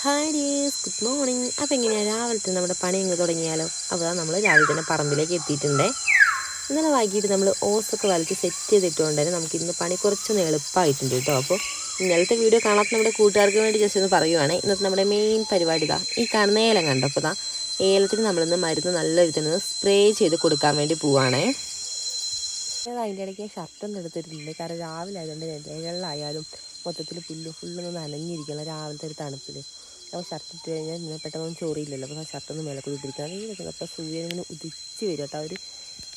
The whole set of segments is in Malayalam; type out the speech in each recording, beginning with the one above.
ഹായ് ഡേസ് ഗുഡ് മോർണിംഗ് അപ്പോൾ എങ്ങനെയാണ് രാവിലത്തെ നമ്മുടെ പണി ഇങ്ങ് തുടങ്ങിയാലോ? അപ്പോൾ നമ്മൾ രാവിലെ തന്നെ പറമ്പിലേക്ക് എത്തിയിട്ടുണ്ടേ. ഇന്നലെ വൈകിട്ട് നമ്മൾ ഓസൊക്കെ വലിച്ച് സെറ്റ് ചെയ്തിട്ടുകൊണ്ട് തന്നെ നമുക്ക് ഇന്ന് പണി കുറച്ചൊന്ന് എളുപ്പമായിട്ടുണ്ട് കേട്ടോ. അപ്പോൾ ഇന്നലത്തെ വീഡിയോ കാണാത്ത നമ്മുടെ കൂട്ടുകാർക്ക് വേണ്ടി ജസ്റ്റ് ഒന്ന് പറയുവാണ്. ഇന്നത്തെ നമ്മുടെ മെയിൻ പരിപാടി ഇതാ ഈ കാണുന്ന ഏലം കണ്ടപ്പോൾ ഇതാ ഏലത്തിന് നമ്മളിന്ന് മരുന്ന് നല്ല തന്നെ സ്പ്രേ ചെയ്ത് കൊടുക്കാൻ വേണ്ടി പോവാണേ. ഞാൻ അതിന്റെ ഇടയ്ക്ക് ഷർട്ടൊന്നും എടുത്തിട്ടില്ല. കാരണം രാവിലെ ആയതുകൊണ്ട് ഇലകളിലായാലും മൊത്തത്തിൽ പുല്ല് ഫുള്ളൊന്ന് നനഞ്ഞിരിക്കണം. രാവിലത്തെ ഒരു തണുപ്പിൽ അപ്പോൾ ഷർട്ട് ഇട്ട് കഴിഞ്ഞാൽ പെട്ടെന്ന് ചോറിയില്ലല്ലോ. അപ്പോൾ ആ ഷർട്ടൊന്ന് മേലെ കൂടി ഇട്ടിരിക്കണം ഈ അപ്പോൾ സൂര്യൻ ഇങ്ങനെ ഉദിച്ച് വരും കേട്ടോ. ഒരു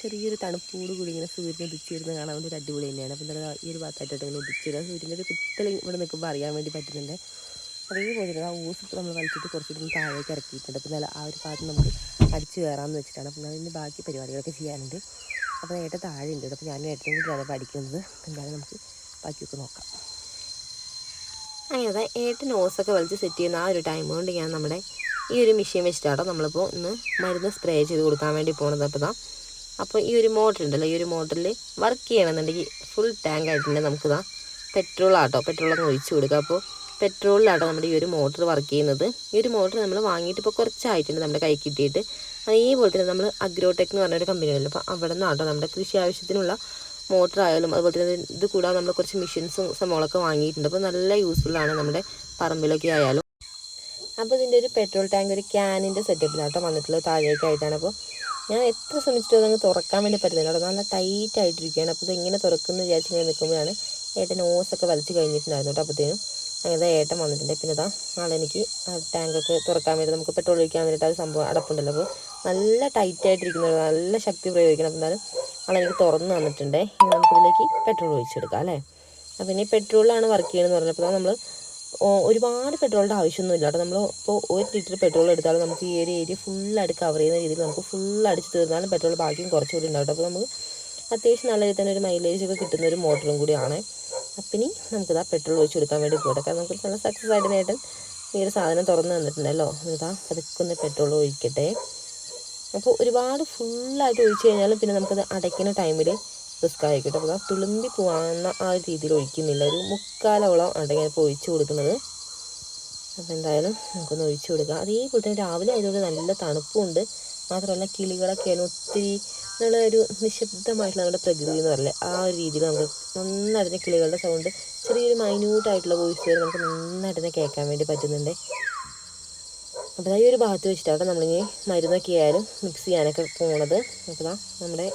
ചെറിയൊരു തണുപ്പോട് കൂടി ഇങ്ങനെ സൂര്യൻ ഉദിച്ച് വരുന്നത് കാണാൻ വേണ്ടി ഒരു അടിപൊളി തന്നെയാണ്. അപ്പോൾ എന്താ ഈ ഒരു ഭാഗത്തായിട്ട് ഇങ്ങനെ ഉദിച്ച് വരിക സൂര്യന്റെ ഒരു കുത്തൽ ഇവിടെ നിൽക്കുമ്പോൾ അറിയാൻ വേണ്ടി പറ്റുന്നുണ്ട്. അതേപോലെ തന്നെ ആ ഊസ് ഇപ്പോൾ നമ്മൾ വലിച്ചിട്ട് കുറച്ചുകൂടി താഴേക്ക് ഇറക്കിയിട്ടുണ്ട്. അപ്പോൾ നല്ല ആ ഒരു ഭാഗത്ത് നമുക്ക് അടിച്ച് കയറാമെന്ന് വെച്ചിട്ടാണ്. അപ്പോൾ അതിന്റെ ബാക്കി പരിപാടികളൊക്കെ ചെയ്യാനുണ്ട്. അപ്പോൾ ഏട്ടൻ താഴെ ഉണ്ട് അപ്പോൾ ഞാനും ഏട്ടനും കൂടിയാണ് പഠിക്കുന്നത്. എന്തായാലും നമുക്ക് ബാക്കിയൊക്കെ നോക്കാം. അങ്ങനെ ഏത് നോസൊക്കെ വലിച്ച് സെറ്റ് ചെയ്യുന്ന ആ ഒരു ടൈം കൊണ്ട് ഞാൻ നമ്മുടെ ഈ ഒരു മെഷീൻ വെച്ചിട്ടാണ് നമ്മളിപ്പോൾ ഇന്ന് മരുന്ന് സ്പ്രേ ചെയ്ത് കൊടുക്കാൻ വേണ്ടി പോണത്. അപ്പോൾ ഇതാ അപ്പോൾ ഈ ഒരു മോട്ടർ ഉണ്ടല്ലോ ഈ ഒരു മോട്ടറിൽ വർക്ക് ചെയ്യണമെന്നുണ്ടെങ്കിൽ ഫുൾ ടാങ്ക് ആയിട്ടുണ്ടെങ്കിൽ നമുക്കിതാ പെട്രോൾ ആട്ടോ പെട്രോൾ ഒഴിച്ച് കൊടുക്കുക. അപ്പോൾ പെട്രോളിലാട്ടോ നമ്മുടെ ഈ ഒരു മോട്ടർ വർക്ക് ചെയ്യുന്നത്. ഈ ഒരു മോട്ടർ നമ്മൾ വാങ്ങിയിട്ട് ഇപ്പോൾ കുറച്ചായിട്ടുണ്ട് നമ്മുടെ കൈ കിട്ടിയിട്ട്. അതേപോലെ തന്നെ നമ്മൾ അഗ്രോടെക് എന്ന് പറഞ്ഞൊരു കമ്പനി ഉണ്ടല്ലോ. അപ്പോൾ അവിടെ നിന്നാട്ടോ നമ്മുടെ കൃഷി ആവശ്യത്തിനുള്ള മോട്ടർ ആയാലും അതുപോലെ തന്നെ ഇത് കൂടാതെ നമ്മൾ കുറച്ച് മെഷീൻസും സംഭവങ്ങളൊക്കെ വാങ്ങിയിട്ടുണ്ട്. അപ്പോൾ നല്ല യൂസ്ഫുള്ളാണ് നമ്മുടെ പറമ്പിലൊക്കെ ആയാലും. അപ്പോൾ ഇതിന്റെ ഒരു പെട്രോൾ ടാങ്ക് ഒരു ക്യാനിന്റെ സെറ്റപ്പിലാട്ടോ വന്നിട്ടുള്ളത് താഴേക്കായിട്ടാണ്. അപ്പോൾ ഞാൻ എത്ര ശ്രമിച്ചിട്ടും അതങ്ങ് തുറക്കാൻ വേണ്ടി പറ്റുന്നില്ല നല്ല ടൈറ്റ് ആയിട്ടിരിക്കുകയാണ്. അപ്പോൾ ഇത് എങ്ങനെ തുറക്കുന്നു വിചാരിച്ച് ഇങ്ങനെ നിൽക്കുമ്പോഴാണ് ഏട്ടൻ ഓസൊക്കെ വലിച്ച് കഴിഞ്ഞിട്ടുണ്ടായിരുന്നു കേട്ടോ. അപ്പോഴത്തേനും അങ്ങനെ ഏട്ടൻ വന്നിട്ടുണ്ട്. പിന്നെ ഇതാ ആളെനിക്ക് ടാങ്കൊക്കെ തുറക്കാൻ വേണ്ടി നമുക്ക് പെട്രോൾ ഒഴിക്കാൻ വേണ്ടിയിട്ട് ആ സംഭവം അടപ്പുണ്ടല്ലോ. അപ്പോൾ നല്ല ടൈറ്റ് ആയിട്ടിരിക്കുന്നത്. നല്ല ശക്തി പ്രയോഗിക്കണം. എന്തായാലും എന്നാലും ആളെനിക്ക് തുറന്ന് തന്നിട്ടുണ്ടേ. ഇനി നമുക്കിതിലേക്ക് പെട്രോൾ ഒഴിച്ചെടുക്കാം അല്ലേ? അപ്പോൾ ഇനി പെട്രോളിലാണ് വർക്ക് ചെയ്യണമെന്ന് പറഞ്ഞപ്പോൾ നമ്മൾ ഒരുപാട് പെട്രോളിന്റെ ആവശ്യമൊന്നുമില്ല കേട്ടോ. നമ്മൾ ഇപ്പോൾ ഒരു ലിറ്റർ പെട്രോൾ എടുത്താലും നമുക്ക് ഈ ഒരു ഏരിയ ഫുള്ളായിട്ട് കവർ ചെയ്യുന്ന രീതിയിൽ നമുക്ക് ഫുൾ അടിച്ച് തീർന്നാലും പെട്രോൾ ബാക്കിയും കുറച്ചുകൂടി ഉണ്ടാവും അപ്പോൾ നമുക്ക് അത്യാവശ്യം നല്ല രീതിയിൽ തന്നെ ഒരു മൈലേജ് ഒക്കെ കിട്ടുന്ന ഒരു മോട്ടറും കൂടിയാണ്. അപ്പം ഇനി നമുക്കിതാ പെട്രോൾ ഒഴിച്ച് കൊടുക്കാൻ വേണ്ടി പോകട്ടെ കാരണം നമുക്ക് നല്ല സക്സസ് ആയിട്ട് നേട്ടൻ ഈ ഒരു സാധനം തുറന്ന് തന്നിട്ടുണ്ടല്ലോ. ഇതാ അതൊക്കെ ഒന്ന് പെട്രോൾ ഒഴിക്കട്ടെ. അപ്പോൾ ഒരുപാട് ഫുള്ളായിട്ട് ഒഴിച്ച് കഴിഞ്ഞാലും പിന്നെ നമുക്കത് അടയ്ക്കുന്ന ടൈമിൽ റിസ്ക് ആയിക്കോട്ടെ അപ്പോൾ തുളുമ്പി പോകാവുന്ന ആ ഒരു രീതിയിൽ ഒഴിക്കുന്നില്ല. ഒരു മുക്കാലോളം അടങ്ങിയപ്പോൾ ഒഴിച്ച് കൊടുക്കുന്നത്. അപ്പോൾ എന്തായാലും നമുക്കൊന്ന് ഒഴിച്ചു കൊടുക്കാം. അതേപോലെ തന്നെ രാവിലെ ആയതുകൊണ്ട് നല്ല തണുപ്പുണ്ട്. മാത്രമല്ല കിളികളൊക്കെയാണ് ഒത്തിരി നല്ല ഒരു നിശബ്ദമായിട്ടുള്ള നമ്മുടെ പ്രകൃതി എന്ന് പറയില്ലേ ആ ഒരു രീതിയിൽ നമുക്ക് നന്നായിട്ട് കിളികളുടെ സൗണ്ട് ചെറിയൊരു മൈന്യൂട്ടായിട്ടുള്ള വോയിസ് വരെ നമുക്ക് നന്നായിട്ട് കേൾക്കാൻ വേണ്ടി പറ്റുന്നുണ്ട്. അപ്പോൾ ഈ ഒരു ഭാഗത്ത് വെച്ചിട്ടാണ് നമ്മളിങ്ങനെ മരുന്നൊക്കെ ആയാലും മിക്സ് ചെയ്യാനൊക്കെ പോണത്. അപ്പോൾ നമ്മുടെ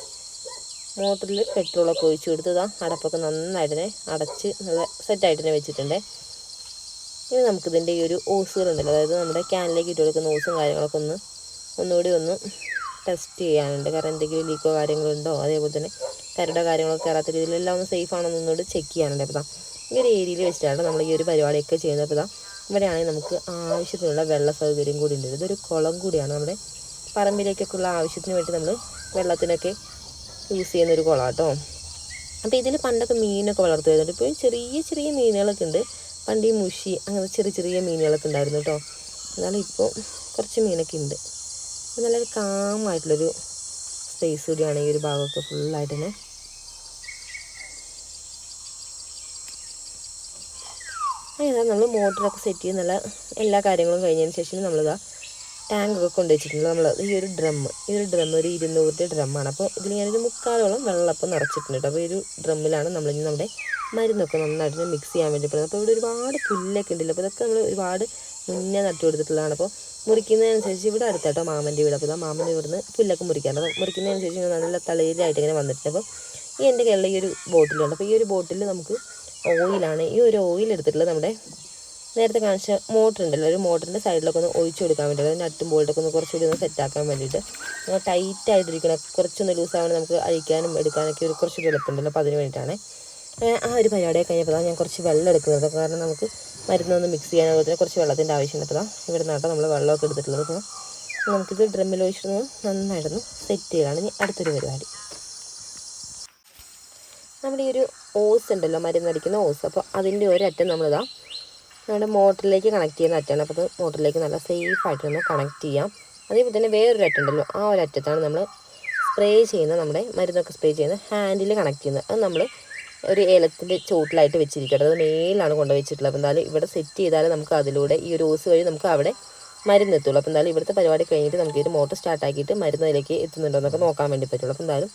മോട്ടറിൽ പെട്രോളൊക്കെ ഒഴിച്ച് കൊടുത്ത് ഇതാ അടപ്പൊക്കെ നന്നായിട്ടിനെ അടച്ച് നല്ല സെറ്റായിട്ട് തന്നെ വെച്ചിട്ടുണ്ട്. ഇനി നമുക്കിതിന്റെ ഈ ഒരു ഓസുകളുണ്ടല്ലോ അതായത് നമ്മുടെ ക്യാനിലേക്ക് ഇട്ട് കൊടുക്കുന്ന ഓസും കാര്യങ്ങളൊക്കെ ഒന്ന് ഒന്നുകൂടി ഒന്ന് ടെസ്റ്റ് ചെയ്യാനുണ്ട്. കാരണം എന്തെങ്കിലും ലീക്കോ കാര്യങ്ങളുണ്ടോ അതേപോലെ തന്നെ കരടോ കാര്യങ്ങളൊക്കെ കയറാത്ത രീതിയിലെല്ലാം ഒന്ന് സേഫ് ആണോ എന്നൊന്നുകൂടി ചെക്ക് ചെയ്യാനുണ്ട്. അപ്പോൾ ഈ ഒരു ഏരിയയിൽ വെച്ചിട്ടാണ് നമ്മൾ ഈ ഒരു പരിപാടിയൊക്കെ ചെയ്യുന്നത്. അപ്പോൾ ഇവിടെയാണെങ്കിൽ നമുക്ക് ആവശ്യത്തിനുള്ള വെള്ള സൗകര്യം കൂടി ഉണ്ട്. ഇതൊരു കുളം കൂടിയാണ്. നമ്മുടെ പറമ്പിലേക്കൊക്കെ ഉള്ള ആവശ്യത്തിന് വേണ്ടി നമ്മൾ വെള്ളത്തിനൊക്കെ യൂസ് ചെയ്യുന്ന ഒരു കുളം കേട്ടോ അപ്പോൾ ഇതിൽ പണ്ടൊക്കെ മീനൊക്കെ വളർത്തുമായിരുന്നു ഇപ്പോൾ ചെറിയ ചെറിയ മീനുകളൊക്കെ ഉണ്ട്. പണ്ട് ഈ മുഷി അങ്ങനെ ചെറിയ ചെറിയ മീനുകളൊക്കെ ഉണ്ടായിരുന്നു കേട്ടോ എന്നാലും ഇപ്പോൾ കുറച്ച് മീനൊക്കെ ഉണ്ട്. നല്ലൊരു കാമായിട്ടുള്ളൊരു സ്പേസ് കൂടിയാണ് ഈ ഒരു ഭാഗമൊക്കെ ഫുള്ളായിട്ട് തന്നെ. അങ്ങനെ നമ്മൾ മോട്ടറൊക്കെ സെറ്റ് ചെയ്യുന്നുള്ള എല്ലാ കാര്യങ്ങളും കഴിഞ്ഞതിന് ശേഷം നമ്മളിതാ ടാങ്കൊക്കെ കൊണ്ടുവച്ചിട്ടുണ്ട്. നമ്മൾ ഈ ഒരു ഡ്രം ഈ ഒരു ഡ്രം ഒരു ഇരുന്നൂറിന്റെ ഡ്രമ്മാണ് അപ്പോൾ ഇതിൽ ഞാനൊരു മുക്കാലോളം വെള്ളപ്പം നിറച്ചിട്ടുണ്ട് അപ്പോൾ ഈ ഒരു ഡ്രമ്മിലാണ് നമ്മളിനി നമ്മുടെ മരുന്നൊക്കെ നന്നായിട്ട് മിക്സ് ചെയ്യാൻ വേണ്ടി പറയുന്നത്. അപ്പോൾ ഇവിടെ ഒരുപാട് പുല്ലൊക്കെ ഉണ്ടല്ലോ. അപ്പോൾ ഇതൊക്കെ നമ്മൾ ഒരുപാട് മുന്നേ നട്ടു കൊടുത്തിട്ടുള്ളതാണ്. അപ്പോൾ മുറിക്കുന്നതിനനുസരിച്ച് ഇവിടെ അടുത്താട്ടോ മാമന്റെ വീട്. അപ്പോൾ ഇതാ മാമന്റെ ഇവിടുന്ന് പുല്ലൊക്കെ മുറിക്കാറുണ്ട് അപ്പോൾ മുറിക്കുന്നതിനനുസരിച്ച് നല്ല തളിയിലായിട്ട് ഇങ്ങനെ വന്നിട്ടുണ്ട്. അപ്പോൾ ഈ എന്റെ കയ്യിലുള്ള ഈ ഒരു ബോട്ടിലുണ്ട് അപ്പോൾ ഈ ഒരു ബോട്ടിൽ നമുക്ക് ഓയിലാണ് ഈ ഒരു ഓയിൽ എടുത്തിട്ടുള്ളത് നമ്മുടെ നേരത്തെ കാണിച്ച മോട്ടർ ഉണ്ടല്ലോ ഒരു മോട്ടറിന്റെ സൈഡിലൊക്കെ ഒന്ന് ഒഴിച്ചു കൊടുക്കാൻ വേണ്ടിയിട്ട് നട്ടും ബോൾട്ടൊക്കെ ഒന്ന് കുറച്ചുകൂടി ഒന്ന് സെറ്റാക്കാൻ വേണ്ടിയിട്ട് നമ്മൾ ടൈറ്റ് ആയിട്ടിരിക്കണം. കുറച്ചൊന്ന് ലൂസാവണം നമുക്ക് അഴിക്കാനും എടുക്കാനൊക്കെ ഒരു കുറച്ചുകൂടി എളുപ്പമുണ്ടല്ലോ. അപ്പോൾ അതിന് വേണ്ടിയിട്ടാണ്. ആ ഒരു പരിപാടിയൊക്കെ കഴിഞ്ഞപ്പോൾ ഞാൻ കുറച്ച് വെള്ളം എടുക്കുന്നത്. കാരണം നമുക്ക് മരുന്നൊന്ന് മിക്സ് ചെയ്യാൻ അതുപോലെ തന്നെ കുറച്ച് വെള്ളത്തിന്റെ ആവശ്യമുണ്ട് അപ്പോൾ ഇവിടെ നിന്നാട്ടോ നമ്മൾ വെള്ളമൊക്കെ എടുത്തിട്ടുള്ളത്. അപ്പോൾ നമുക്കിത് ഡ്രമ്മിൽ ഒഴിച്ചിട്ട് നന്നായിട്ടൊന്ന് സെറ്റ് ചെയ്യലാണ്. ഇനി അടുത്തൊരു പരിപാടി. നമ്മുടെ ഈ ഒരു ഓസ് ഉണ്ടല്ലോ മരുന്നടിക്കുന്ന ഓസ്. അപ്പോൾ അതിന്റെ ഒരറ്റം നമ്മളിതാ നമ്മുടെ മോട്ടറിലേക്ക് കണക്ട് ചെയ്യുന്ന അറ്റാണ് അപ്പോൾ അത് മോട്ടറിലേക്ക് നല്ല സേഫായിട്ട് ഒന്ന് കണക്ട് ചെയ്യാം. അതേപോലെ തന്നെ വേറൊരു അറ്റുണ്ടല്ലോ ആ ഒരു അറ്റത്താണ് നമ്മൾ സ്പ്രേ ചെയ്യുന്ന നമ്മുടെ മരുന്നൊക്കെ സ്പ്രേ ചെയ്യുന്ന ഹാൻഡിൽ കണക്ട് ചെയ്യുന്നത്. അത് നമ്മൾ ഒരു ഏലത്തിന്റെ ചോട്ടിലായിട്ട് വെച്ചിരിക്കട്ടെ അത് മേലാണ് കൊണ്ട് വെച്ചിട്ടുള്ളത് അപ്പോൾ എന്തായാലും ഇവിടെ സെറ്റ് ചെയ്താൽ നമുക്ക് അതിലൂടെ ഈ ഒരു ഓസ് വഴി നമുക്ക് അവിടെ മരുന്ന് എത്തുള്ളൂ. അപ്പോൾ എന്തായാലും ഇവിടുത്തെ പരിപാടി കഴിഞ്ഞിട്ട് നമുക്ക് ഈ ഒരു മോട്ടർ സ്റ്റാർട്ടാക്കിയിട്ട് മരുന്ന് അതിലേക്ക് എത്തുന്നുണ്ടോ എന്നൊക്കെ നോക്കാൻ വേണ്ടി പറ്റുള്ളൂ. അപ്പോൾ എന്തായാലും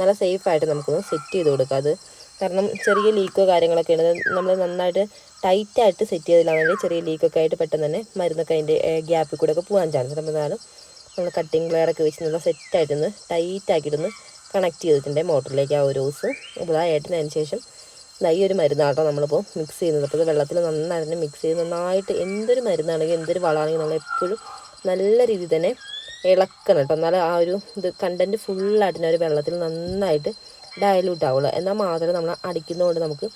നല്ല സേഫ് ആയിട്ട് നമുക്കൊന്ന് സെറ്റ് ചെയ്ത് കൊടുക്കുക അത് കാരണം ചെറിയ ലീക്കോ കാര്യങ്ങളൊക്കെ ഉണ്ട്. നമ്മൾ നന്നായിട്ട് ടൈറ്റായിട്ട് സെറ്റ് ചെയ്തില്ലാന്നുണ്ടെങ്കിൽ ചെറിയ ലീക്കൊക്കെ ആയിട്ട് പെട്ടെന്ന് തന്നെ മരുന്നൊക്കെ അതിന്റെ ഗ്യാപ്പിൽ കൂടെ ഒക്കെ പോകാൻ ചാൻസ് ഉണ്ട്. എന്നാലും നമ്മൾ കട്ടിങ് ക്ലെയറൊക്കെ വെച്ച് നല്ല സെറ്റായിട്ടൊന്ന് ടൈറ്റാക്കിയിട്ടൊന്ന് കണക്ട് ചെയ്തിട്ടുണ്ട് മോട്ടറിലേക്ക് ആ ഒരു ഓസ് അപ്പോൾ ആ ഏട്ടനതിന് ശേഷം ഈ ഒരു മരുന്നാട്ടോ നമ്മളിപ്പോൾ മിക്സ് ചെയ്യുന്നത്. അപ്പോൾ വെള്ളത്തിൽ നന്നായിട്ട് മിക്സ് ചെയ്ത് നന്നായിട്ട് എന്തൊരു മരുന്നാണെങ്കിലും എന്തൊരു വളമാണെങ്കിലും നമ്മൾ എപ്പോഴും നല്ല രീതിയിൽ തന്നെ ഇളക്കണം കേട്ടോ. എന്നാലും ആ ഒരു ഇത് കണ്ടന്റ് ഫുള്ളായിട്ട് ഒരു വെള്ളത്തിൽ നന്നായിട്ട് ഡയലൂട്ട് ആവുള്ളൂ. എന്നാൽ മാത്രമേ നമ്മൾ അടിക്കുന്നതുകൊണ്ട് നമുക്ക്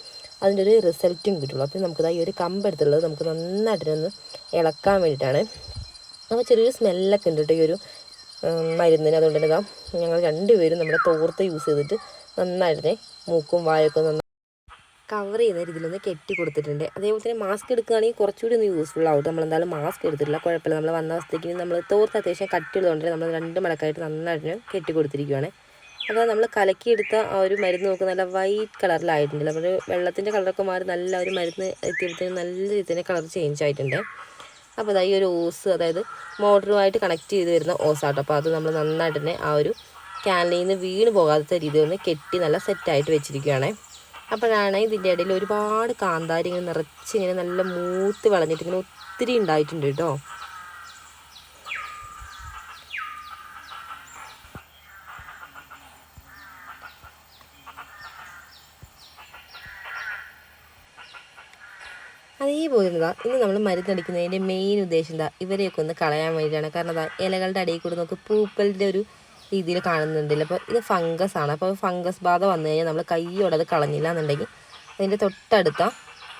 അതിന്റെ ഒരു റിസൾട്ടും കിട്ടുള്ളൂ. അപ്പോൾ നമുക്കത് ഈ ഒരു കമ്പെടുത്തുള്ളത് നമുക്ക് നന്നായിട്ടൊന്ന് ഇളക്കാൻ വേണ്ടിയിട്ടാണ്. അപ്പോൾ ചെറിയൊരു സ്മെല്ലൊക്കെ ഉണ്ട് കേട്ടോ ഈ ഒരു മരുന്നിന്. അതുകൊണ്ട് തന്നെ ഞങ്ങൾ രണ്ടുപേരും നമ്മുടെ തോർത്ത് യൂസ് ചെയ്തിട്ട് നന്നായിട്ട് മൂക്കും വായൊക്കെ നന്നായി കവർ ചെയ്യുന്ന രീതിയിലൊന്ന് കെട്ടി കൊടുത്തിട്ടുണ്ട്. അതേപോലെ തന്നെ മാസ്ക് എടുക്കുകയാണെങ്കിൽ കുറച്ചുകൂടി ഒന്ന് യൂസ്ഫുൾ ആവും. നമ്മൾ എന്തായാലും മാസ്ക് എടുത്തിട്ടില്ല കുഴപ്പമില്ല. നമ്മൾ വന്ന അവസ്ഥയ്ക്ക് നമ്മൾ തോർത്ത് അത്യാവശ്യം കട്ടിയുള്ളതുകൊണ്ട് നമ്മൾ രണ്ട് മടക്കായിട്ട് നന്നായിട്ട് കെട്ടി കൊടുത്തിരിക്കുകയാണ് അപ്പോൾ നമ്മൾ കലക്കിയെടുത്ത ആ ഒരു മരുന്ന് നോക്ക് നല്ല വൈറ്റ് കളറിലായിട്ടുണ്ട് നമ്മൾ വെള്ളത്തിന്റെ കളറൊക്കെ മാറി നല്ല ഒരു മരുന്ന് എത്തിയപ്പോഴത്തേക്കും നല്ല രീതിയിൽ തന്നെ കളർ ചേഞ്ച് ആയിട്ടുണ്ട്. അപ്പോൾ അതായത് ഈ ഒരു ഓസ് അതായത് മോട്ടറുമായിട്ട് കണക്ട് ചെയ്ത് വരുന്ന ഓസാട്ടോ അപ്പോൾ അത് നമ്മൾ നന്നായിട്ട് തന്നെ ആ ഒരു ക്യാനിൽ നിന്ന് വീണ് പോകാത്ത രീതിയിൽ ഒന്ന് കെട്ടി നല്ല സെറ്റായിട്ട് വെച്ചിരിക്കുകയാണ് അപ്പോഴാണ് ഇതിന്റെ ഇടയിൽ ഒരുപാട് കാന്താരി ഇങ്ങനെ നിറച്ച് ഇങ്ങനെ നല്ല മൂത്ത് വിളഞ്ഞിട്ട് ഇങ്ങനെ ഒത്തിരി ഉണ്ടായിട്ടുണ്ട് കേട്ടോ. അതേപോലെ എന്താ ഇന്ന് നമ്മൾ മരുന്നടിക്കുന്നതിന്റെ മെയിൻ ഉദ്ദേശം എന്താ ഇവരെയൊക്കെ ഒന്ന് കളയാൻ വേണ്ടിയിട്ടാണ്. കാരണം എന്താ ഇലകളുടെ അടിയിൽ കൂടെ നമുക്ക് പൂപ്പലിന്റെ ഒരു രീതിയിൽ കാണുന്നുണ്ടല്ലോ. അപ്പോൾ ഇത് ഫംഗസ് ആണ്. അപ്പോൾ ഫംഗസ് ബാധ വന്നു കഴിഞ്ഞാൽ നമ്മൾ കൈയോടെ അത് കളഞ്ഞില്ല എന്നുണ്ടെങ്കിൽ അതിന്റെ തൊട്ടടുത്ത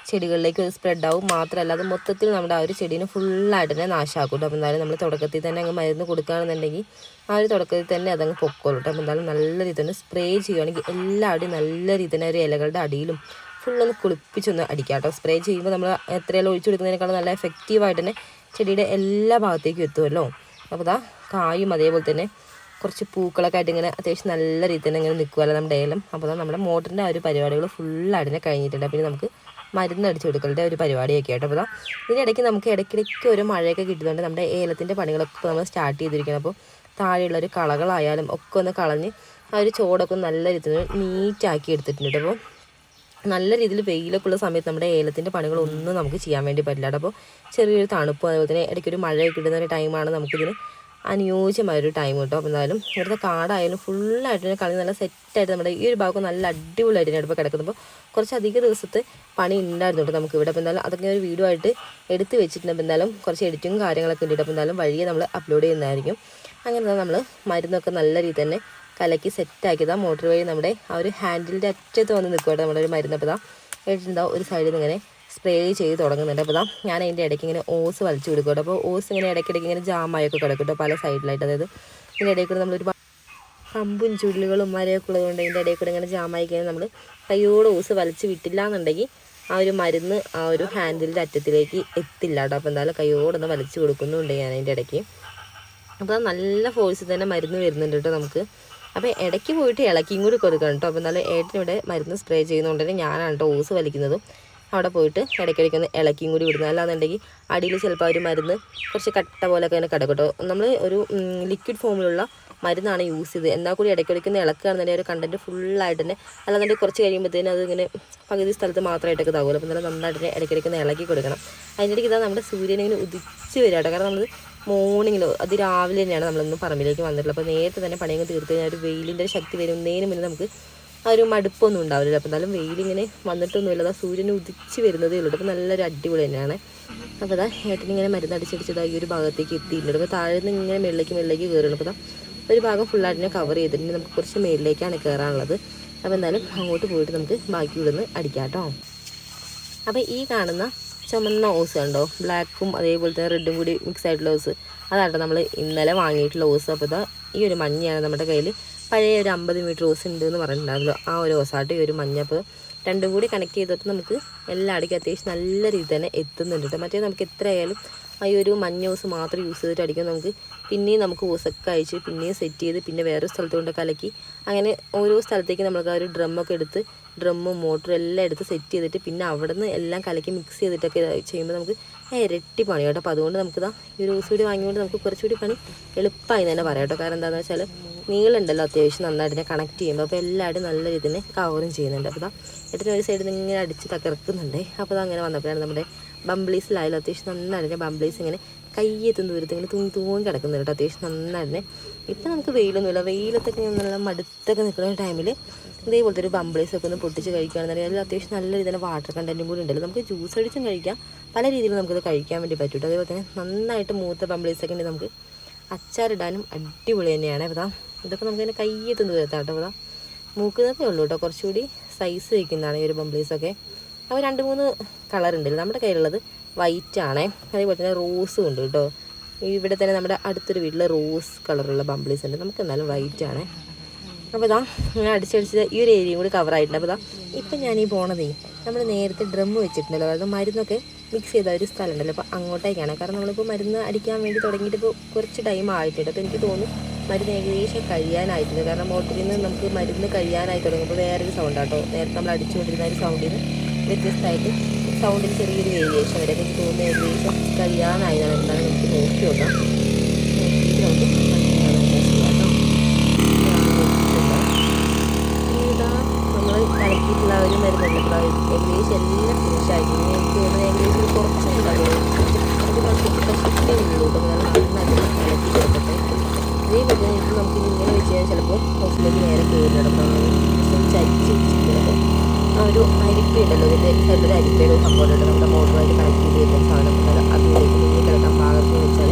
ചെടികളിലേക്ക് അത് സ്പ്രെഡ് ആവും. മാത്രമല്ല അത് മൊത്തത്തിൽ നമ്മുടെ ആ ഒരു ചെടീനെ ഫുള്ളായിട്ട് തന്നെ നാശമാക്കും അപ്പോൾ എന്തായാലും നമ്മൾ തുടക്കത്തിൽ തന്നെ അങ്ങ് മരുന്ന് കൊടുക്കുകയാണെന്നുണ്ടെങ്കിൽ ആ ഒരു തുടക്കത്തിൽ തന്നെ അതങ്ങ് പൊക്കോളൂ അപ്പോൾ എന്തായാലും നല്ല രീതി തന്നെ സ്പ്രേ ചെയ്യുകയാണെങ്കിൽ എല്ലാവരുടെയും നല്ല രീതി തന്നെ ഒരു ഇലകളുടെ അടിയിലും ഫുള്ളൊന്ന് കുളിപ്പിച്ചൊന്ന് അടിക്കുക കേട്ടോ. സ്പ്രേ ചെയ്യുമ്പോൾ നമ്മൾ എത്രയെല്ലാം ഒഴിച്ചു കൊടുക്കുന്നതിനേക്കാളും നല്ല എഫക്റ്റീവായിട്ട് തന്നെ ചെടിയുടെ എല്ലാ ഭാഗത്തേക്കും എത്തുമല്ലോ. അപ്പോൾ ഇതാ കായും അതേപോലെ തന്നെ കുറച്ച് പൂക്കളൊക്കെ ആയിട്ട് ഇങ്ങനെ അത്യാവശ്യം നല്ല രീതിയിൽ തന്നെ ഇങ്ങനെ നിൽക്കുമല്ലോ നമ്മുടെ ഏലം അപ്പോൾ നമ്മുടെ മോട്ടറിന്റെ ആ ഒരു പരിപാടികൾ തന്നെ കഴിഞ്ഞിട്ടുണ്ട്. പിന്നെ നമുക്ക് മരുന്ന് അടിച്ചു കൊടുക്കലുടെ ഒരു പരിപാടിയൊക്കെ ആയിട്ട്. അപ്പോൾ ഇതിനിടയ്ക്ക് നമുക്ക് ഇടയ്ക്കിടയ്ക്ക് ഒരു മഴയൊക്കെ കിട്ടുന്നുണ്ട്. നമ്മുടെ ഏലത്തിന്റെ പണികളൊക്കെ നമ്മൾ സ്റ്റാർട്ട് ചെയ്തിരിക്കണം അപ്പോൾ താഴെയുള്ള ഒരു കളകളായാലും ഒക്കെ ഒന്ന് കളഞ്ഞ് ആ ഒരു ചോടൊക്കെ നല്ല രീതിയിൽ നീറ്റാക്കി എടുത്തിട്ടുണ്ട്. അപ്പോൾ നല്ല രീതിയിൽ വെയിലൊക്കെ ഉള്ള സമയത്ത് നമ്മുടെ ഏലത്തിന്റെ പണികളൊന്നും നമുക്ക് ചെയ്യാൻ വേണ്ടി പറ്റില്ല അപ്പോൾ ചെറിയൊരു തണുപ്പ് അതുപോലെ തന്നെ ഇടയ്ക്കൊരു മഴയൊക്കെ കിട്ടുന്ന ഒരു ടൈമാണ് നമുക്കിതിന് അനുയോജ്യമായൊരു ടൈം കേട്ടോ. അപ്പോൾ എന്തായാലും ഇവിടുത്തെ കാടായാലും ഫുള്ളായിട്ട് തന്നെ കളി നല്ല സെറ്റായിട്ട് നമ്മുടെ ഈ ഒരു ഭാഗം നല്ല അടിപൊളിയായിട്ട് കിടക്കുമ്പോൾ കുറച്ച് അധിക ദിവസത്തെ പണി ഉണ്ടായിരുന്നു കേട്ടോ നമുക്ക് ഇവിടെ. അപ്പോൾ എന്തായാലും അതൊക്കെ ഒരു വീഡിയോ ആയിട്ട് എടുത്ത് വെച്ചിട്ടുണ്ട്. അപ്പോൾ എന്തായാലും കുറച്ച് എഡിറ്റിങ്ങും കാര്യങ്ങളൊക്കെ ഉണ്ട് അപ്പോൾ എന്തായാലും വഴിയെ നമ്മൾ അപ്ലോഡ് ചെയ്യുന്നതായിരിക്കും. അങ്ങനെ നമ്മൾ മരുന്നൊക്കെ നല്ല രീതിയിൽ തന്നെ കലക്കി സെറ്റാക്കിയതാണ് മോട്ടർ വഴി നമ്മുടെ ആ ഒരു ഹാൻഡിലിന്റെ അറ്റത്ത് വന്ന് നിൽക്കുകയാണ് നമ്മുടെ ഒരു മരുന്ന്. അപ്പോൾ ഇതാ ഏട്ടിന്റെ ഒരു സൈഡിൽ നിന്ന് ഇങ്ങനെ സ്പ്രേ ചെയ്ത് തുടങ്ങുന്നുണ്ട്. അപ്പോൾ ഞാൻ അതിന്റെ ഇടയ്ക്ക് ഇങ്ങനെ ഓസ് വലിച്ചു കൊടുക്കും അപ്പോൾ ഓസ് ഇങ്ങനെ ഇടയ്ക്കിടയ്ക്ക് ഇങ്ങനെ ജാമായൊക്കെ കിടക്കും പല സൈഡിലായിട്ട്. അതായത് ഇതിന്റെ ഇടയിൽ കൂടെ നമ്മളൊരു കമ്പും ചുള്ളികളും മരമൊക്കെ ഉള്ളതുകൊണ്ട് അതിന്റെ ഇടയിൽ കൂടെ ഇങ്ങനെ ജാമായി കഴിഞ്ഞാൽ നമ്മൾ കൈയോട് ഓസ് വലിച്ച് വിട്ടില്ല എന്നുണ്ടെങ്കിൽ ആ ഒരു മരുന്ന് ആ ഒരു ഹാൻഡിലിന്റെ അറ്റത്തിലേക്ക് എത്തില്ല കേട്ടോ. അപ്പോൾ എന്തായാലും കൈയോടൊന്ന് വലിച്ചു കൊടുക്കുന്നുണ്ട് ഞാൻ അതിന്റെ ഇടയ്ക്ക്. അപ്പോൾ നല്ല ഫോഴ്സിൽ തന്നെ മരുന്ന് വരുന്നുണ്ട് കേട്ടോ നമുക്ക്. അപ്പോൾ ഇടയ്ക്ക് പോയിട്ട് ഇളക്കിയും കൂടി കൊടുക്കണം കേട്ടോ. അപ്പോൾ എന്നാലും ഏട്ടനിവിടെ മരുന്ന് സ്പ്രേ ചെയ്യുന്നതുകൊണ്ട് തന്നെ ഞാനാണ് കേട്ടോ ഓസ് വലിക്കുന്നതും. അവിടെ പോയിട്ട് ഇടയ്ക്കിടയ്ക്ക് ഒന്ന് ഇളക്കിയും കൂടി വിടുന്നത്. അല്ലാന്നുണ്ടെങ്കിൽ അടിയിൽ ചിലപ്പോൾ ഒരു മരുന്ന് കുറച്ച് കട്ട പോലെ ഒക്കെ അതിനെ കേട്ടോ. നമ്മൾ ഒരു ലിക്വിഡ് ഫോമിലുള്ള മരുന്നാണ് യൂസ് ചെയ്ത് എന്നാൽ കൂടി ഇടയ്ക്കിടയ്ക്ക് ഒന്ന് ഇളക്കുകയാണെന്നുണ്ടെങ്കിൽ ഒരു കണ്ടന്റ് ഫുള്ളായിട്ട് തന്നെ അല്ലാന്നുണ്ടെങ്കിൽ കുറച്ച് കഴിയുമ്പോഴത്തേനും അത് ഇങ്ങനെ പകുതി സ്ഥലത്ത് മാത്രമായിട്ടൊക്കെ ഇതാകുമല്ലോ അപ്പോൾ നല്ല നന്നായിട്ട് ഇടയ്ക്കിടയ്ക്ക് ഒന്ന് ഇളക്കി കൊടുക്കണം. അതിന്റെ ഇടയ്ക്ക് ഇതാ നമ്മുടെ സൂര്യൻ ഇങ്ങനെ ഉദിച്ച് വരിക കേട്ടോ. കാരണം നമ്മൾ മോർണിംഗിൽ അത് രാവിലെ തന്നെയാണ് നമ്മളൊന്ന് പറമ്പിലേക്ക് വന്നിട്ടുള്ളത്. അപ്പോൾ നേരത്തെ തന്നെ പണിയങ്ങ് തീർത്ത് കഴിഞ്ഞാൽ ഒരു വെയിലിന്റെ ശക്തി വരുന്നതിന് മുന്നേ നമുക്ക് ആ ഒരു മടുപ്പൊന്നും ഉണ്ടാവില്ല അപ്പോൾ എന്തായാലും വെയിലിങ്ങനെ വന്നിട്ടൊന്നുമില്ല. അതാ സൂര്യൻ ഉദിച്ച് വരുന്നതേ ഉള്ളൂ. അപ്പോൾ നല്ലൊരു അടിപൊളി തന്നെയാണ്. അപ്പോൾ അതാ ഏട്ടനിങ്ങനെ മരുന്ന് അടിച്ചടിച്ചത് ഈ ഒരു ഭാഗത്തേക്ക് എത്തിയിട്ടുണ്ട്. അപ്പോൾ താഴെ നിന്ന് ഇങ്ങനെ മേളിലേക്ക് മേളിലേക്ക് കയറുന്നു അപ്പോൾ ഒരു ഭാഗം ഫുള്ളായിട്ട് കവർ ചെയ്തിട്ടുണ്ട്. നമുക്ക് കുറച്ച് മേളിലേക്കാണ് കയറാനുള്ളത് അപ്പോൾ എന്തായാലും അങ്ങോട്ട് പോയിട്ട് നമുക്ക് ബാക്കി ഇവിടുന്ന് അടിക്കാം കേട്ടോ. അപ്പോൾ ഈ കാണുന്ന ചുമന്ന ഓസ് ഉണ്ടോ ബ്ലാക്കും അതേപോലെ തന്നെ റെഡും കൂടി മിക്സ് ആയിട്ടുള്ള ഓസ്. അതാട്ടോ നമ്മൾ ഇന്നലെ വാങ്ങിയിട്ടുള്ള ഓസ്. അപ്പോൾ ഈ ഒരു മഞ്ഞയാണ് നമ്മുടെ കയ്യിൽ പഴയ ഒരു അമ്പത് മീറ്റർ ഓസ് ഉണ്ട് എന്ന് പറഞ്ഞിട്ടുണ്ടായിരുന്നല്ലോ ആ ഒരു ഓസായിട്ട് ഈ ഒരു മഞ്ഞപ്പ് രണ്ടും കൂടി കണക്ട് ചെയ്തിട്ട് നമുക്ക് എല്ലായിടയ്ക്കും അത്യാവശ്യം നല്ല രീതി തന്നെ എത്തുന്നുണ്ട് കേട്ടോ മറ്റേ നമുക്ക് എത്ര ആയാലും ആ ഒരു മഞ്ഞ ഓസ് മാത്രം യൂസ് ചെയ്തിട്ട് അടിക്കും നമുക്ക് പിന്നെയും നമുക്ക് ഓസൊക്കെ അയച്ച് പിന്നെയും സെറ്റ് ചെയ്ത് പിന്നെ വേറെ സ്ഥലത്ത് കൊണ്ട് കലക്കി അങ്ങനെ ഓരോ സ്ഥലത്തേക്ക് നമുക്ക് ആ ഒരു ഡ്രമ്മൊക്കെ എടുത്ത് ഡ്രമ്മും മോട്ടറും എല്ലാം എടുത്ത് സെറ്റ് ചെയ്തിട്ട് പിന്നെ അവിടെ നിന്ന് എല്ലാം കലക്കി മിക്സ് ചെയ്തിട്ടൊക്കെ ചെയ്യുമ്പോൾ നമുക്ക് ഇരട്ടി പണി കേട്ടോ അപ്പോൾ അതുകൊണ്ട് നമുക്ക് ഇതാ ഈ ഒരു ഓസ് കൂടി വാങ്ങിക്കൊണ്ട് നമുക്ക് കുറച്ചുകൂടി പണി എളുപ്പമായി തന്നെ പറയാം കേട്ടോ കാരണം എന്താണെന്ന് വെച്ചാൽ നീളുണ്ടല്ലോ അത്യാവശ്യം നന്നായിട്ട് ഞാൻ കണക്ട് ചെയ്യുമ്പോൾ അപ്പോൾ എല്ലാവരും നല്ല രീതിയിൽ കവറും ചെയ്യുന്നുണ്ട്. അപ്പോൾ ഏട്ടന് ഒരു സൈഡിൽ നിന്ന് ഇങ്ങനെ അടിച്ച് തകർക്കുന്നുണ്ട്. അപ്പോൾ അങ്ങനെ വന്നപ്പോഴാണ് നമ്മുടെ ബംബ്ലീസിലായാലും അത്യാവശ്യം നന്നായിട്ട് ബംബ്ലീസ് ഇങ്ങനെ കയ്യെത്തുന്ന ദൂരത്ത് ഇങ്ങനെ തൂങ്ങി തൂങ്ങി കിടക്കുന്നുണ്ട് കേട്ടോ. അത്യാവശ്യം നന്നായിരുന്നു ഇപ്പം നമുക്ക് വെയിലൊന്നുമില്ല വെയിലത്തൊക്കെ നല്ല മടുത്തൊക്കെ നിൽക്കുന്ന ടൈമിൽ ഇതേപോലത്തെ ഒരു ബംബ്ലീസ് ഒക്കെ ഒന്ന് പൊട്ടിച്ച് കഴിക്കുകയാണെന്നുണ്ടെങ്കിൽ അത്യാവശ്യം നല്ല രീതിയിൽ വാട്ടർ കണ്ടന്റും കൂടി ഉണ്ടല്ലോ. നമുക്ക് ജ്യൂസ് അടിച്ചും കഴിക്കാം. പല രീതിയിൽ നമുക്കത് കഴിക്കാൻ വേണ്ടി പറ്റും അതേപോലെ തന്നെ നന്നായിട്ട് മൂത്ത ബംബ്ലീസ് ഒക്കെ ഉണ്ടെങ്കിൽ നമുക്ക് അച്ചാറിടാനും അടിപൊളി തന്നെയാണ്. അപ്പോൾ ഇതൊക്കെ നമുക്ക് ഇങ്ങനെ കയ്യെത്തുന്ന ദൂരത്താണ് കേട്ടോ ഇവിടെ മൂക്കുന്നതേ ഉള്ളൂ കേട്ടോ. കുറച്ചുകൂടി സൈസ് വയ്ക്കുന്നതാണ് ഈ ഒരു ബംബ്ലീസൊക്കെ അപ്പോൾ രണ്ട് മൂന്ന് കളറുണ്ട് നമ്മുടെ കയ്യിലുള്ളത് വൈറ്റ് ആണേ. അതേപോലെ തന്നെ റോസും ഉണ്ട് കേട്ടോ. ഇവിടെ തന്നെ നമ്മുടെ അടുത്തൊരു വീട്ടിൽ റോസ് കളറുള്ള ബംബ്ലീസ് ഉണ്ട്. നമുക്ക് എന്നാലും വൈറ്റ് ആണേ. അപ്പോൾ ഇതാ ഞാൻ അടിച്ചടിച്ച് ഈ ഒരു ഏരിയയും കൂടി കവർ ആയിട്ടുണ്ട്. അപ്പോൾ ഇതാ ഇപ്പം ഞാൻ ഈ പോണതേ നമ്മൾ നേരത്തെ ഡ്രം വെച്ചിട്ടുണ്ടല്ലോ. അതായത് മരുന്നൊക്കെ മിക്സ് ചെയ്ത ഒരു സ്ഥലമുണ്ടല്ലോ അപ്പോൾ അങ്ങോട്ടേക്കാണ്. കാരണം നമ്മളിപ്പോൾ മരുന്ന് അടിക്കാൻ വേണ്ടി തുടങ്ങിയിട്ട് ഇപ്പോൾ കുറച്ച് ടൈം ആയിട്ടുണ്ട്. അപ്പോൾ എനിക്ക് തോന്നുന്നു മരുന്ന് ഏകദേശം കഴിയാനായിട്ടില്ല കാരണം മോട്ടറിൽ നിന്ന് നമുക്ക് മരുന്ന് കഴിയാനായി തുടങ്ങുമ്പോൾ വേറൊരു സൗണ്ട് ആട്ടോ. നേരത്തെ നമ്മൾ അടിച്ചുകൊണ്ടിരുന്ന ഒരു സൗണ്ടിൽ വ്യത്യസ്തമായിട്ട് സൗണ്ടിൽ ചെറിയൊരു വേരിയേഷൻ വരെ. എനിക്ക് തോന്നുന്നു ഏകദേശം കഴിയാനായി എന്താണ് എനിക്ക് നോക്കി നോക്കാം. നമ്മൾ ഏകദേശം എല്ലാം ഫിനിഷ് ആയി ഇനി എനിക്ക് തോന്നുന്നത് ഏകദേശം ഒരു കുറച്ച് ഉണ്ടാവുള്ളൂ ഒരു കുറച്ച് പ്രശ്നമേ ഉള്ളൂ കേട്ടോ ഞാൻ നന്നായിട്ട് കലക്കി കൊടുക്കട്ടെ ഇതേപോലെ തന്നെ ഇത് നമുക്ക് ഇങ്ങനെ വെച്ച് കഴിഞ്ഞാൽ ചിലപ്പോൾ ഹൗസിലേക്ക് നേരെ കയറി നമ്മൾ ചരിച്ച് വെച്ചിരിക്കുന്നത് ആ ഒരു അരിപ്പ ഉണ്ടല്ലോ. ഇതിന്റെ സൈഡിലൊരു അരിപ്പയുടെ സംഭവം ഉണ്ട് നമ്മുടെ മോട്ടറുമായിട്ട് കണക്ട് ചെയ്ത് വെക്കുന്ന സാധനം. അത് അതിലേക്ക് നീങ്ങി കിടക്കാൻ പാകത്തിന് വെച്ചാൽ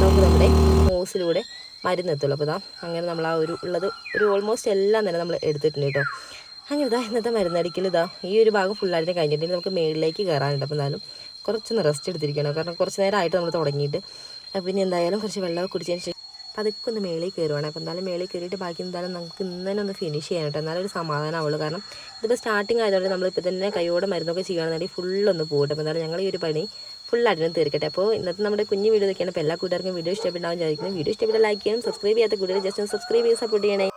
നമുക്ക് നമ്മുടെ ഹോസിലൂടെ മരുന്ന് എത്തുള്ളൂ. അപ്പോൾ ഇതാ അങ്ങനെ നമ്മൾ ആ ഒരു ഉള്ളത് ഒരു ഓൾമോസ്റ്റ് എല്ലാം തന്നെ നമ്മൾ എടുത്തിട്ടുണ്ട് കേട്ടോ. അങ്ങനെ ഇതാ ഇന്നത്തെ മരുന്നടിക്കൽ ഇതാ ഈ ഒരു ഭാഗം ഫുള്ളായിട്ട് കഴിഞ്ഞിട്ട് ഇനി നമുക്ക് മേളിലേക്ക് കയറാനുണ്ട്. അപ്പോൾ എന്നാലും കുറച്ചൊന്ന് റെസ്റ്റ് എടുത്തിരിക്കണം. കാരണം കുറച്ച് നേരമായിട്ട് നമ്മൾ തുടങ്ങിയിട്ട്. പിന്നെ എന്തായാലും കുറച്ച് വെള്ളമൊക്കെ കുടിച്ചതിന് ശേഷം പതുക്കെ ഒന്ന് മേളിൽ കയറുവാണ്. അപ്പോൾ എന്തായാലും മേളിൽ കയറിയിട്ട് ബാക്കി എന്തായാലും നമുക്ക് ഇന്ന് തന്നെ ഒന്ന് ഫിനിഷ് ചെയ്യാൻ കേട്ടോ. എന്നാലും ഒരു സമാധാനമാവുള്ളൂ കാരണം ഇതിപ്പോൾ സ്റ്റാർട്ടിങ് ആയതുകൊണ്ട് നമ്മളിപ്പോൾ തന്നെ കൈയോടെ മരുന്നൊക്കെ ചെയ്യുകയാണെന്നുണ്ടെങ്കിൽ ഫുള്ളൊന്ന് പോകട്ടെ അപ്പോൾ എന്തായാലും ഞങ്ങൾ ഈ ഒരു പണി ഫുള്ളായിട്ടും തീർക്കട്ടെ. അപ്പോൾ ഇന്നത്തെ നമ്മുടെ കുഞ്ഞു വീഡിയോ ഇതൊക്കെയാണ്. അപ്പോൾ എല്ലാ കൂട്ടുകാർക്കും വീഡിയോ ഇഷ്ടപ്പെട്ടാവും ചോദിക്കുന്നത് വീഡിയോ ഇഷ്ടപ്പെട്ട ലൈക്ക് ചെയ്യണം സബ്സ്ക്രൈബ് ചെയ്യാത്ത കൂടുതൽ ജസ്റ്റ് ഒന്ന് സബ്സ്ക്രൈബ് ചെയ്ത് സപ്പോർട്ട് ചെയ്യണേ.